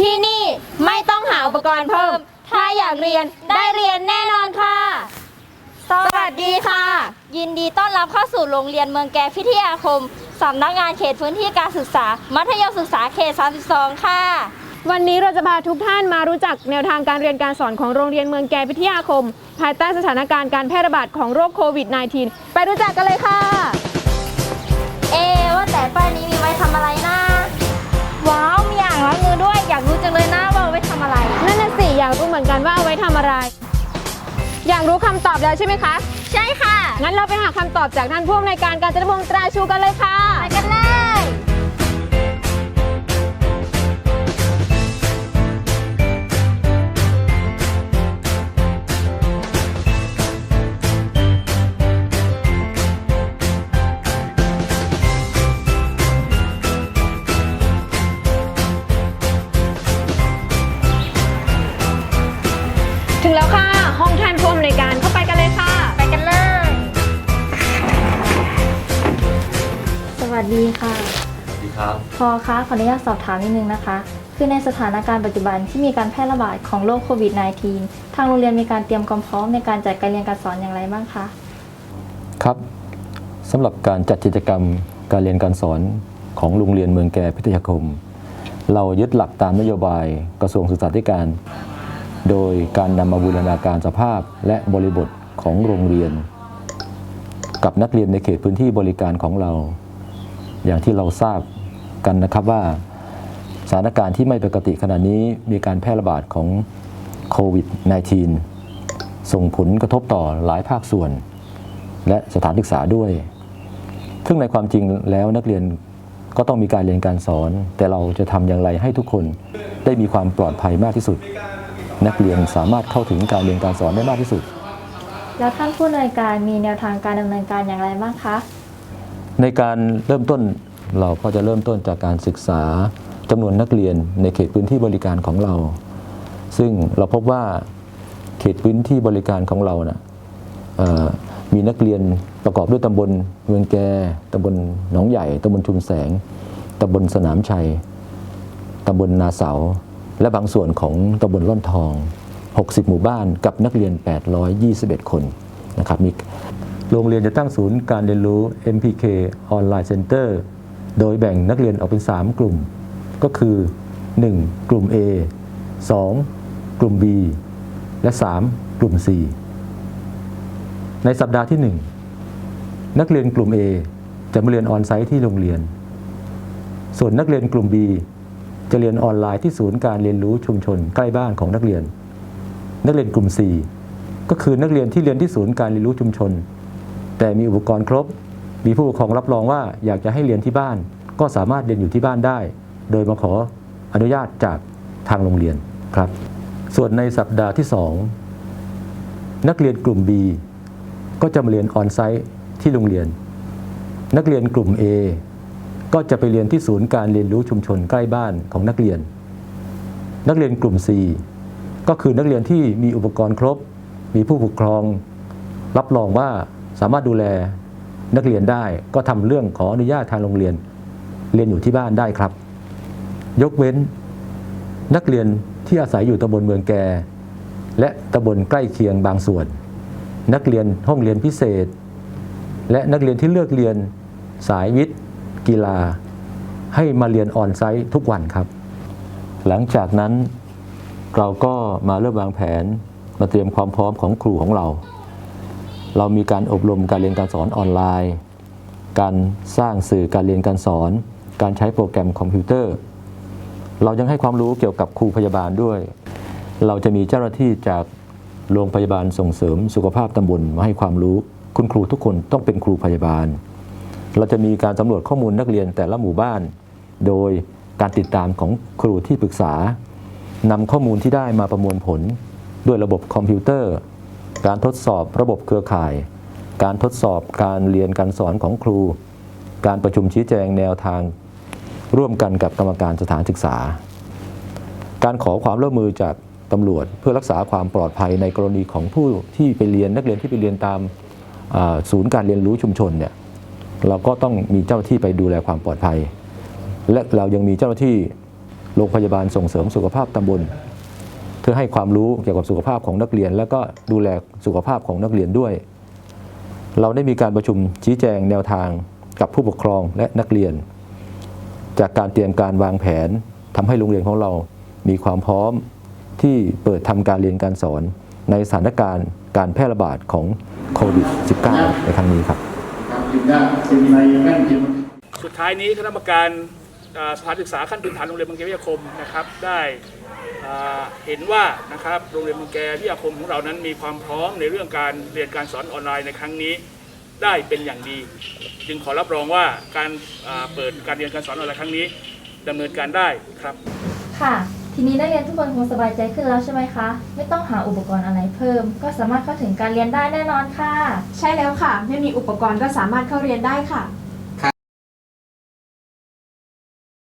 ที่นี่ไม่ต้องหาอุปกรณ์เพิ่ม ถ้าอยากเรียนได้เรียนแน่นอนค่ะ สวัสดีค่ะ ยินดีต้อนรับเข้าสู่โรงเรียนเมืองแกพิทยาคม สำนักงานเขตพื้นที่การศึกษา มัธยมศึกษาเขต 32 ค่ะ วันนี้เราจะพาทุกท่านมารู้จักแนวทางการเรียนการสอนของโรงเรียนเมืองแกพิทยาคม ภายใต้สถานการณ์การแพร่ระบาดของโรคโควิด -19 ไปรู้จักกันเลยค่ะ อยากรู้เหมือนกันว่าเอาไว้ทำอะไร อยากรู้คำตอบแล้วใช่ไหมคะ ใช่ค่ะงั้นเราไปหาคำตอบจากท่านผู้อำนวยการการจนพงศ์ตราชูกันเลยค่ะ ไปกันเลย วัสดีค่ะ สวัสดีครับ พอคะขออนุญาตสอบถามนิดนึงนะคะ คือในสถานการณ์ปัจจุบันที่มีการแพร่ระบาดของโรคโควิด -19 ทางโรงเรียนมีการเตรียมความพร้อมในการจัดการเรียนการสอนอย่างไรบ้างคะ ครับสำหรับการจัดกิจกรรมการเรียนการสอนของโรงเรียนเมืองแก่พิทยาคม เรายึดหลักตามนโยบายกระทรวงศึกษาธิการ โดยการนำมาบูรณาการสภาพและบริบทของโรงเรียน กับนักเรียนในเขตพื้นที่บริการของเรา อย่างที่เราทราบกันนะครับว่าสถานการณ์ที่ไม่ปกติขณะนี้มีการแพร่ระบาดของโควิด -19 ส่งผลกระทบต่อหลายภาคส่วน และสถานศึกษาด้วย ซึ่งในความจริงแล้วนักเรียนก็ต้องมีการเรียนการสอน แต่เราจะทำอย่างไรให้ทุกคนได้มีความปลอดภัยมากที่สุด นักเรียนสามารถเข้าถึงการเรียนการสอนได้มากที่สุด แล้วท่านผู้อำนวยการมีแนวทางการดำเนินการอย่างไรบ้างคะ ในการเริ่มต้นเราก็จะเริ่มต้นจากการศึกษาจำนวนนักเรียนในเขตพื้นที่บริการของเรา ซึ่งเราพบว่าเขตพื้นที่บริการของเรานะ่ะมีนักเรียนประกอบด้วยตำบลเมืองแกตำบลหนองใหญ่ตำบลชุมแสงตำบลสนามชัยตำบลนาเสา และบางส่วนของตำบลร่อนทอง 60 หมู่บ้านกับนักเรียน 821 คนนะครับมี โรงเรียนจะตั้งศูนย์การเรียนรู้ MPK Online Center โดยแบ่งนักเรียนออกเป็น 3 กลุ่ม ก็คือ 1. กลุ่ม A 2. กลุ่ม B และ 3. กลุ่ม C ในสัปดาห์ที่ 1 นักเรียนกลุ่ม A จะมาเรียนออนไซต์ที่โรงเรียน ส่วนนักเรียนกลุ่ม B จะเรียนออนไลน์ที่ศูนย์การเรียนรู้ชุมชนใกล้บ้านของนักเรียน นักเรียนกลุ่ม C ก็คือนักเรียนที่เรียนที่ศูนย์การเรียนรู้ชุมชน แต่มีอุปกรณ์ครบ มีผู้ปกครองรับรองว่าอยากจะให้เรียนที่บ้าน ก็สามารถเรียนอยู่ที่บ้านได้ โดยมาขออนุญาตจากทางโรงเรียนครับ ส่วนในสัปดาห์ที่ 2 นักเรียนกลุ่ม B ก็จะมาเรียนออนไซต์ที่โรงเรียน นักเรียนกลุ่ม A ก็จะไปเรียนที่ศูนย์การเรียนรู้ชุมชนใกล้บ้านของนักเรียน นักเรียนกลุ่ม C ก็คือนักเรียนที่มีอุปกรณ์ครบ มีผู้ปกครอง รับรองว่า สามารถดูแลนักเรียนได้ ก็ทำเรื่องขออนุญาตทางโรงเรียน เรียนอยู่ที่บ้านได้ครับ ยกเว้นนักเรียนที่อาศัยอยู่ตำบลเมืองแก่ และตำบลใกล้เคียงบางส่วน นักเรียนห้องเรียนพิเศษ และนักเรียนที่เลือกเรียนสายวิทย์ กีฬา ให้มาเรียนออนไซต์ทุกวันครับ หลังจากนั้นเราก็มาเริ่มวางแผนมาเตรียมความพร้อมของครูของเรา เรามีการอบรมการเรียนการสอนออนไลน์ การสร้างสื่อการเรียนการสอน การใช้โปรแกรมคอมพิวเตอร์ เรายังให้ความรู้เกี่ยวกับครูพยาบาลด้วย เราจะมีเจ้าหน้าที่จากโรงพยาบาลส่งเสริมสุขภาพตำบลมาให้ความรู้ คุณครูทุกคนต้องเป็นครูพยาบาล เราจะมีการสำรวจข้อมูลนักเรียนแต่ละหมู่บ้าน โดยการติดตามของครูที่ปรึกษานำข้อมูลที่ได้มาประมวลผลด้วยระบบคอมพิวเตอร์ การทดสอบระบบเครือข่าย การทดสอบการเรียนการสอนของครู การประชุมชี้แจงแนวทาง ร่วมกันกับกรรมการสถานศึกษา การขอความร่วมมือจากตำรวจเพื่อรักษาความปลอดภัยในกรณีของผู้ที่ไปเรียนนักเรียนที่ไปเรียนตามศูนย์การเรียนรู้ชุมชนเนี่ยเราก็ต้องมีเจ้าหน้าที่ไปดูแลความปลอดภัย และเรายังมีเจ้าหน้าที่โรงพยาบาลส่งเสริมสุขภาพตำบล พื่อให้ความรู้เกี่ยวกับสุขภาพของนักเรียน แล้วก็ดูแลสุขภาพของนักเรียนด้วย เราได้มีการประชุมชี้แจงแนวทางกับผู้ปกครองและนักเรียน จากการเตรียมการวางแผนทำให้โรงเรียนของเรามีความพร้อมที่เปิดทำการเรียนการสอนในสถานการณ์การแพร่ระบาดของโควิด -19 ในครั้งนี้ครับสุดท้ายนี้คณะกรรมการสถานศึกษาขั้นพื้นฐานโรงเรียนเมืองแกวิทยาคมนะครับได้ เห็นว่านะครับโรงเรียนเมืองแกวิทยาคมของเรานั้นมีความพร้อมในเรื่องการเรียนการสอนออนไลน์ในครั้งนี้ได้เป็นอย่างดี จึงขอรับรองว่าการอ่าเปิดการเรียนการสอนออนไลน์ครั้งนี้ดำเนินการได้ครับ ค่ะ ทีนี้นักเรียนทุกคนคงสบายใจขึ้นแล้วใช่ไหมคะ ไม่ต้องหาอุปกรณ์อะไรเพิ่ม ก็สามารถเข้าถึงการเรียนได้แน่นอนค่ะ ใช่แล้วค่ะ ไม่มีอุปกรณ์ก็สามารถเข้าเรียนได้ค่ะ